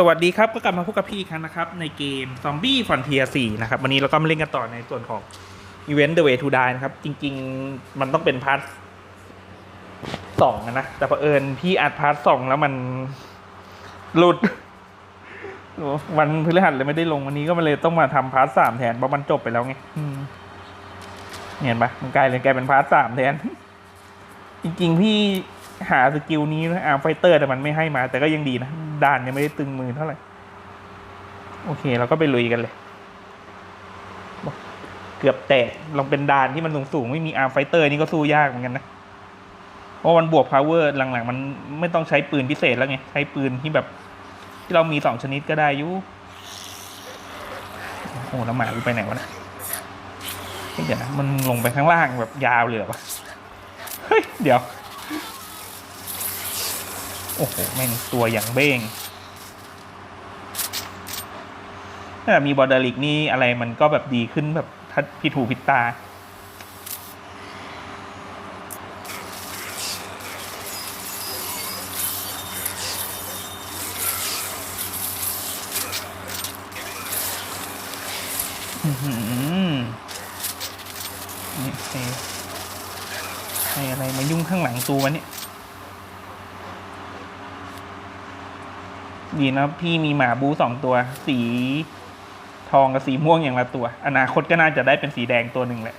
สวัสดีครับก็กลับมาพบกับพี่อีกครั้งนะครับในเกม Zombie Frontier 4นะครับวันนี้เราก็มาเล่นกันต่อในส่วนของ Event The Way to Die นะครับ จริง ๆ มันต้องเป็นพาร์ทสองนะ แต่เผอิญพี่อัดพาร์ทสองแล้วมันหลุด วันพฤหัสเลยไม่ได้ลงวันนี้ก็มาเลยต้องมาทำพาร์ทสามแทนเพราะมันจบไปแล้วไงเห็นปะมันกลายเลยกลายเป็นพาร์ทสามแทน จริง ๆ พี่ หาสกิลนี้นะอาร์ไฟเตอร์แต่มันไม่ให้มา แต่ก็ยังดีนะด่านยังไม่ได้ตึงมือเท่าไหร่ โอเคเราก็ไปลุยกันเลย เกือบแตกลองเป็นด่านที่มันสูงๆไม่มีอาร์ไฟเตอร์นี่ก็สู้ยากเหมือนกันนะเพราะมันบวกพาวเวอร์หลังๆ มันไม่ต้องใช้ปืนพิเศษแล้วไง ใช้ปืนที่แบบ ที่เรามีสองชนิดก็ได้อยุโอ้แล้วหมาไปไหนวะเนะเฮ้ยเดี๋ยวนะมันลงไปข้างล่างแบบยาวเลยเหรอวะเฮ้ยเดี๋ยว โอ้โห แม่งตัวอย่างเบ้งถ้ามีบอร์เดอริกนี่อะไรมันก็แบบดีขึ้นแบบทัดผิดหูผิดตา อื้อหือนี่ใครใครอะไรมายุ่งข้างหลังตัววะเนี่ย ดีนะพี่มีหมาบูสองตัว สีทองกับสีม่วงอย่างละตัว อนาคตก็น่าจะได้เป็นสีแดงตัวหนึ่งแหละ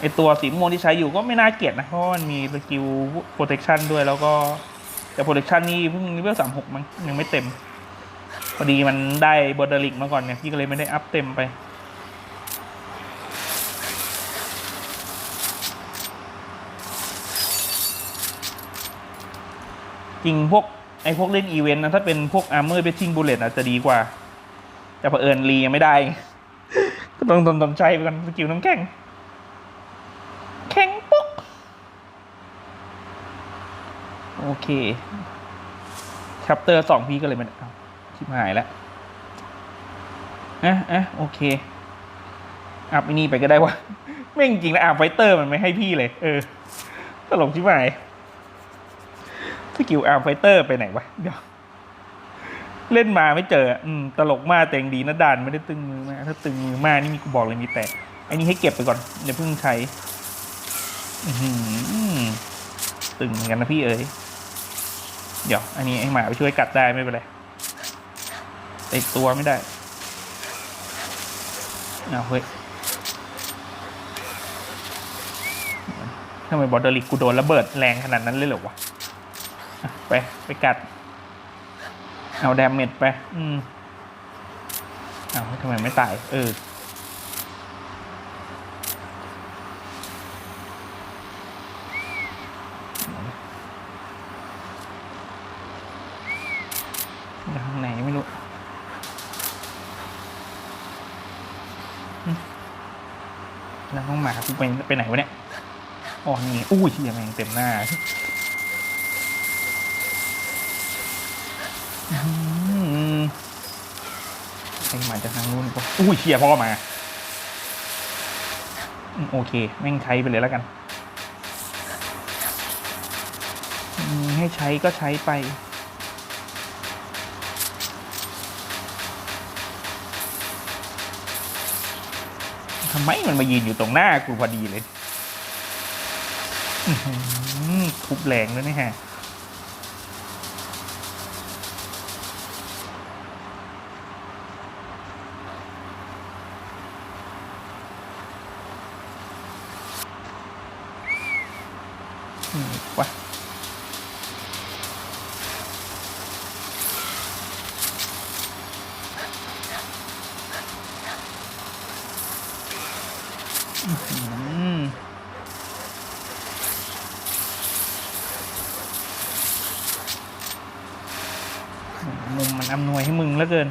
ไอตัวสีม่วงที่ใช้อยู่ก็ไม่น่าเกลียดนะ เพราะมันมีสกิล protection ด้วยแล้วก็ แต่ protection นี่เพิ่งเลเวลสามหกมั้งยังไม่เต็ม พอดีมันได้บอร์เดอริกมาก่อนเนี่ย พี่ก็เลยไม่ได้อัพเต็มไป จริงพวก ไอ้พวกเล่นอีเวนต์นะถ้าเป็นพวกอาร์เมอร์เบ t ชิ่งบูเลตอาจจะดีกว่า แต่เผอิญรียังไม่ได้ ก็ต้องตนตนใจไปกันสกิลน้ำแข็ง แข็งปุ๊ก โอเคชัปเตอร์สองพี่ก็เลยมันชิบหายแล้วอะอะโอเคอัพไอนนี้ไปก็ได้ว่าไม่งจริงๆแล้วอัพไฟเตอร์มันไม่ให้พี่เลย เออตลกชิบหาย สกิลอาร์ไฟเตอร์ไปไหนวะเดี๋ยวเล่นมาไม่เจอ อืม ตลกมากแต่งดีนะดานไม่ได้ตึงมือมากถ้าตึงมือมากนี่มีกูบอกเลยมีแต่อันนี้ให้เก็บไปก่อนอย่าเพิ่งใช้อืตึงเหมือนกันนะพี่เอ๋ยเดี๋ยว อันนี้ให้หมาไปช่วยกัดได้ไม่เป็นไรต่อีกตัวไม่ได้เอาเฮ้ยทำไมบอดเดอริกกูโดนระเบิดแรงขนาดนั้นเลยเหรอวะ ไป ไปกัด เอาแดมเมจไป อืมเอาทำไมไม่ตาย เอออย่างไหนไม่รู้แล้วน้องหมากูไปไปไหนวะเนี่ย อ๋อ นี่ อุ้ยเหี้ยแม่งเต็มหน้า อืมมาจากทางนู้นก็อุ้ยเชียพ่อมา โอเค แม่งใช้ไปเลยแล้วกัน ให้ใช้ก็ใช้ไป ทำไมมันมายืนอยู่ตรงหน้ากูพอดีเลยทุบแรงด้วยนะฮะ วะอื้อหือมุมมันอำนวยให้มึงแล้วเกิน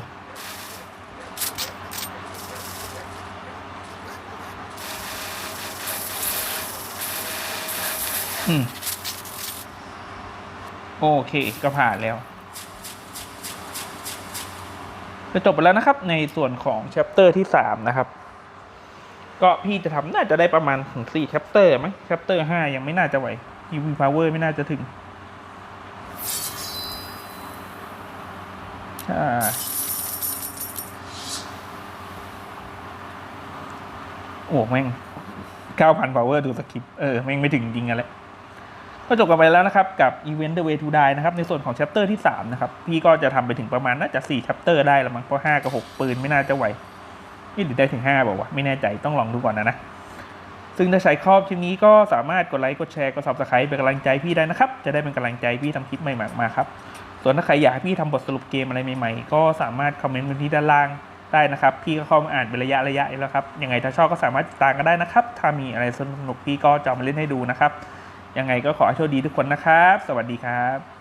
โอเค ก็ผ่านแล้วจะจบไปแล้วนะครับ ในส่วนของ c h a p t e r ที่สามนะครับ ก็พี่จะทำน่าจะได้ประมาณถึงสี่ chapter ไหม chapter ห้ายังไม่น่าจะไหว UV power ไม่น่าจะถึงใช่โอ้แม่งเก้าพัน power ดูสคริป เออ แม่งไม่ถึงจริงอะแหละ ก็จบกันไปแล้วนะครับกับ Event The Way to Die นะครับในส่วนของ chapter ที่3นะครับพี่ก็จะทำไปถึงประมาณน่าจะ4 chapter ได้ละมั้งเพราะ5กับ 6 ปืนไม่น่าจะไหวนี่หรือได้ถึง5บอกว่าไม่แน่ใจต้องลองดูก่อนนะนะ ซึ่งถ้าใช้ครอบคลิปนี้ก็สามารถกดไลค์กดแชร์กด subscribe เป็นกำลังใจพี่ได้นะครับ จะได้เป็นกำลังใจพี่ทำคลิปใหม่ๆมาครับส่วนถ้าใครอยากให้พี่ทำบทสรุปเกมอะไรใหม่ๆ ก็สามารถคอมเมนต์ไว้ที่ด้านล่างได้นะครับ พี่ก็เข้ามาอ่านเป็นระยะระยะแล้วครับยังไงถ้าชอบก็สามารถติดตามกันได้นะครับ ถ้ามีอะไรสนุกพี่ก็จะมาเล่นให้ดูนะครับ ยังไงก็ขอให้โชคดีทุกคนนะครับ สวัสดีครับ